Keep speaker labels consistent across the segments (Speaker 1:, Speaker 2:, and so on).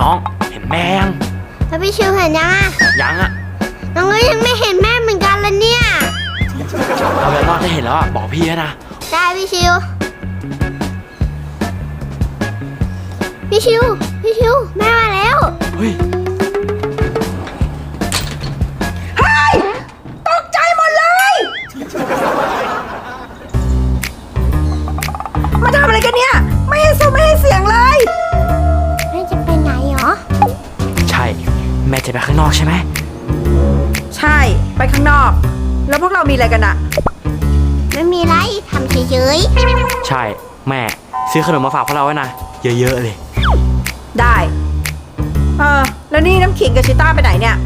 Speaker 1: น้องเห็นแม่ยัง
Speaker 2: แล้วพี่ชิวเห็นยังอะ
Speaker 1: ยังอะ
Speaker 2: น้องก็ยังไม่เห็นแม่เหมือนกันเลยเนี่ย
Speaker 1: เอาเป็นว่าถ้าเห็นแล้วอะบอกพี่นะ
Speaker 2: ได้พี่ชิว พี่ชิว พี่ชิว แม่มาแล้ว
Speaker 1: เฮ้ย
Speaker 2: แม่จะไป
Speaker 1: ข้างนอกใช่ไหม
Speaker 3: ใช่ ไปข้างนอก แล้วพวกเรามีอะไรกันอะ
Speaker 2: ไม่มีไรทำเฉย
Speaker 1: ใช่ แม่ ซื้อขนมมาฝากพวกเราไว้นะ เยอะๆเลย
Speaker 3: ได้ เออ แล้วนี่น้ำขิงกับชิต้าไปไหนเนี่ย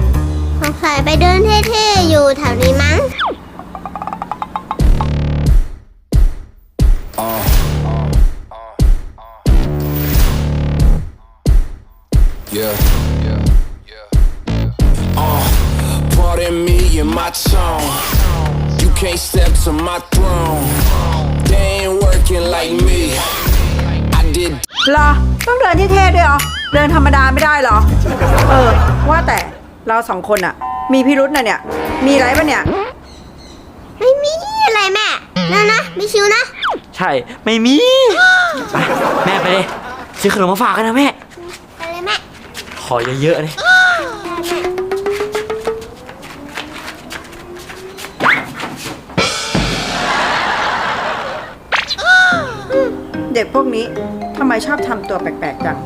Speaker 2: ๆสงสัยไปเดินเท่ๆอยู่แถวนี้มั้ง
Speaker 4: can't step to my throne. They ain't working like me. I did
Speaker 3: เหรอต้องเดินเท่ๆด้วยเหรอ เดินธรรมดาไม่ได้เหรอ เออ ว่าแต่เราสองคนอะมีพิรุษนะเนี่ย มีอะไรปะเนี่ย
Speaker 2: ไม่มีอะไรแม่นั่นนะพี่ชิวนะ
Speaker 1: ใช่ไม่มีไปแม่ไปเลยซื้อขนมมาฝากกันนะแม่
Speaker 2: ไปเลยแม่
Speaker 1: ขอเยอะๆเลย
Speaker 3: เด็กพวกนี้ทำไมชอบทำตัวแปลกๆจัง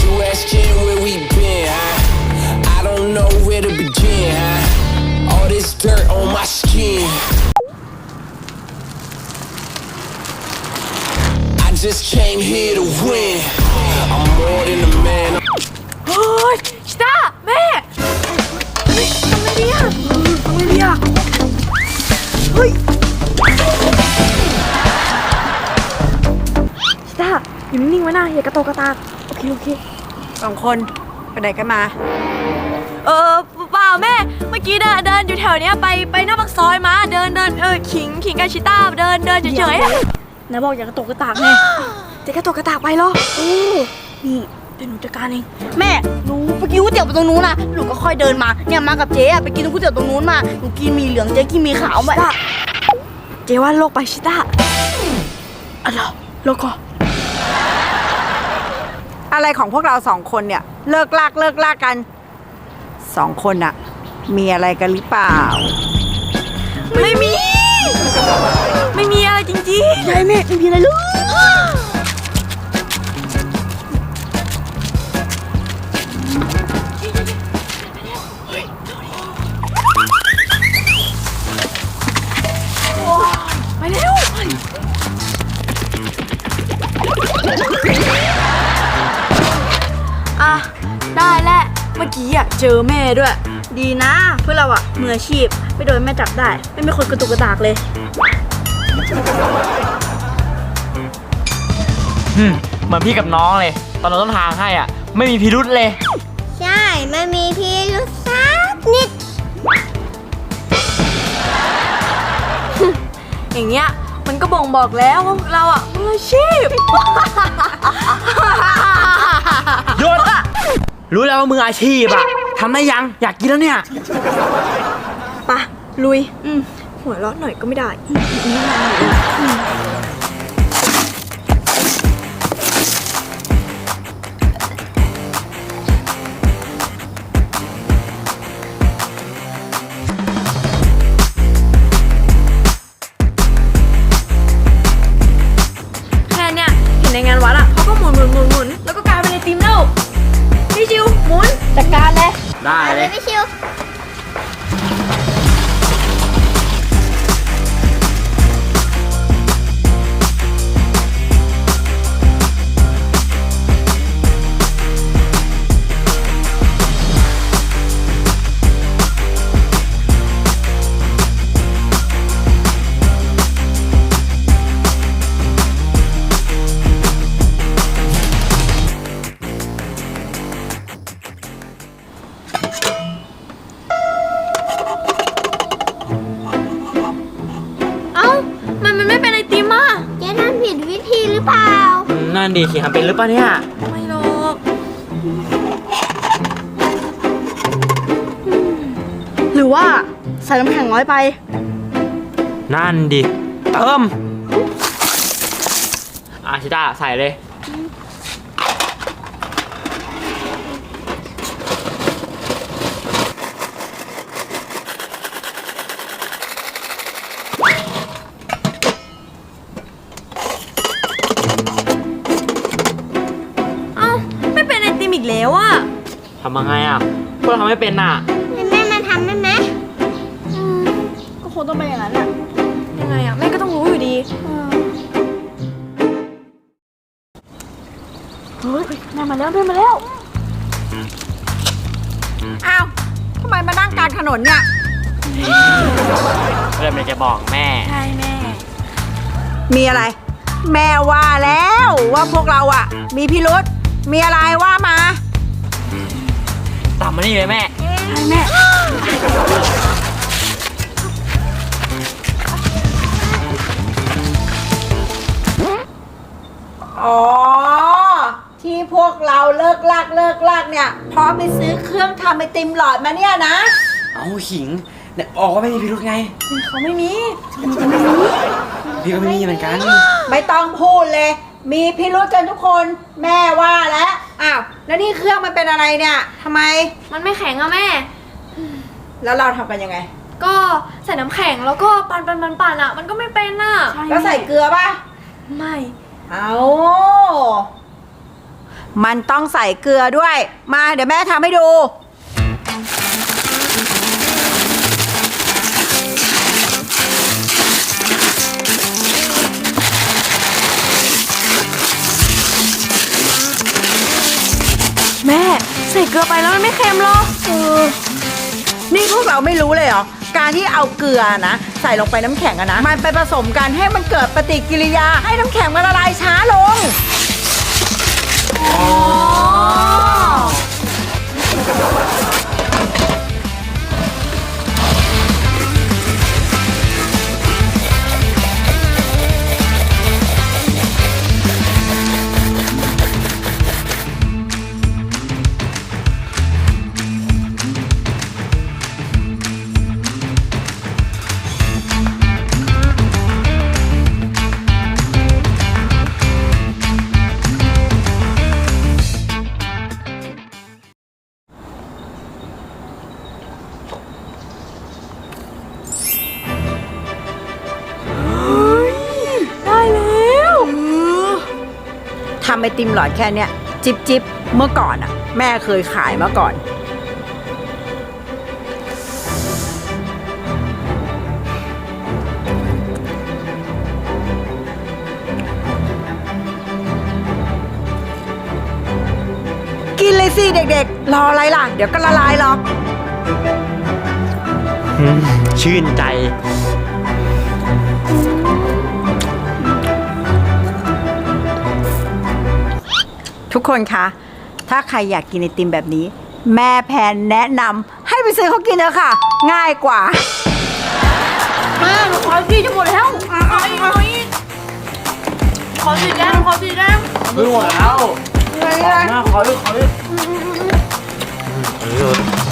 Speaker 4: you asking where we been, huh? I don't know where to begin, huh? All this dirt on my skin. I just came here to win. I'm more than a man.
Speaker 5: เฮ้ยชิต้าแม่เฮ้ยทำไงดีอะทำไงดีอะ เฮ้ยชิต้าอยู่นิ่งๆไว้นะอย่ากระโตกกระตาก โอเค โอเค
Speaker 3: สองคนไปไหนกันมา
Speaker 5: เออเปล่าแม่ เมื่อกี้เดินเดินอยู่แถวเนี้ยไปไปหน้าปากซอยมา เดินเดินเออขิงขิงกับชิต้าเดินเดินเฉยๆอะบอกอย่ากระโตกกระตากแม่จะกระโตกกระตากไปเหรอโอ้นี่ ดี๋ยวหนูจัดการเอง
Speaker 6: แม่หนูไปกินก๋วยเตี๋ยวไปตรงนู้นนะหนูก็ค่อยเดินมา เนี่ยมากับเจ๊อะไปกินก๋วยเตี๋ยวตรงนู้นมา หนูกินหมีเหลืองเจ๊กินหมีขาวมา
Speaker 5: เจว่าโลกไปชิต้าอะไรอโลกก่อ
Speaker 3: อะไรของพวกเราสองคนเนี่ย เลิกลากเลิกลากกันสองคนอะมีอะไรกันหรือเปล่า
Speaker 5: ไม่มี ไม่มีอะไรจริงๆ
Speaker 6: ใช่แม่ไม่มีอะไรเลย
Speaker 5: มื่อกี้อะเจอแม่ด้วย
Speaker 6: ดีนะเพื่อเราอะมืออาชีพ ไม่โดนแม่จับได้ ไม่เป็นคนกระตุกกระตากเลย
Speaker 1: อืมเหมือนพี่กับน้องเลย ตอนเราต้นทางให้อะ ไม่มีพิรุษเลย
Speaker 2: ใช่ไม่มีพี่รู้สักนิด
Speaker 5: อย่างเงี้ยมันก็บ่งบอกแล้วว่าเราอะมืออาชีพ
Speaker 1: หยุด รู้แล้วว่ามืออาชีพอะทำได้ยังอยากกินแล้วเนี่ย
Speaker 5: ปะลุย อืมหัวเราะหน่อยก็ไม่ได้ นั่นดิขิ
Speaker 1: งทำเป็นหรือเปล่าเนี่ย
Speaker 5: ไม่หรอก
Speaker 6: หรือว่าใส่น้ำแข็งน้อยไป
Speaker 1: นั่นดิ เติมอาชิตาใส่เลย
Speaker 5: แล้วอะ
Speaker 1: ทำยังไงอะพวกเราทำไม่เป็นอะ
Speaker 2: ให้แม่มาทำได้ไหม
Speaker 6: ก็คงต้องเป็นอย่างนั้นแหละ
Speaker 5: ยังไงอะแม่ก็ต้องรู้อยู่ดีเฮ้ยแม่มาแล้วแม่มาแล้ว
Speaker 3: อ้าวทำไมมานั่งกลางถนนเนี่ย
Speaker 1: เพื่อนมันจะบอกแม่
Speaker 5: ใช่แม่
Speaker 3: มีอะไร แม่ว่าแล้วว่าพวกเราอะมีพิรุษมีอะไรว่ามา
Speaker 1: ตามมานี่เลยแม่
Speaker 3: อ๋อ ที่พวกเราเลิกลากเลิกลากเนี่ยเพราะไปซื้อเครื่องทำไอติมหลอดมาเนี่ยนะ
Speaker 1: เอาขิงเนี่ยบอกว่าไม่มีพิรุธไง
Speaker 5: เขาไม่มี
Speaker 1: พี่ก็ไม่มีเหมือนกัน
Speaker 3: ไม่ต้องพูดเลย มีพิรุษกันทุกคนแม่ว่าแล้วอ้าวแล้วนี่เครื่องมันเป็นอะไรเนี่ยทำไม
Speaker 5: มันไม่แข็งอะแม่
Speaker 3: แล้วเราทำกันยังไง
Speaker 5: ก็ใส่น้ำแข็งแล้วก็ปั่นปั่นปั่นปั่นอะมันก็ไม่เป็นอะ
Speaker 3: แล้วใส่เกลือป่ะ
Speaker 5: ไม่
Speaker 3: เอามันต้องใส่เกลือด้วย มาเดี๋ยวแม่ทำให้ดู
Speaker 5: อไปแล้วมันไม่เค็มหรอ
Speaker 3: นี่พวกเราไม่รู้เลยเหรอ การที่เอาเกลือนะ ใส่ลงไปน้ำแข็งอะนะ มันไปผสมกันให้มันเกิดปฏิกิริยา ให้น้ำแข็งมันละลายช้าลง อ๋อ ไอติมหลอดแค่เนี้ยจิบจิบเมื่อก่อนอะแม่เคยขายมาก่อน กินเลยสิเด็กๆ รออะไรล่ะ เดี๋ยวก็ละลายหรอก
Speaker 1: อืมชื่นใจ
Speaker 3: ทุกคนคะ ถ้าใครอยากกินไอติมแบบนี้ แม่แพนแนะนำให้ไปซื้อเขากินเถอะค่ะ ง่ายกว่า
Speaker 6: แม่หนูขอสีจะหมดแล้วขออีกขออีกขอสีแดงขอสีแดง
Speaker 1: ไม่หมดแล้ว
Speaker 3: อะไรอะไร
Speaker 1: มาขอดูขอดูเออ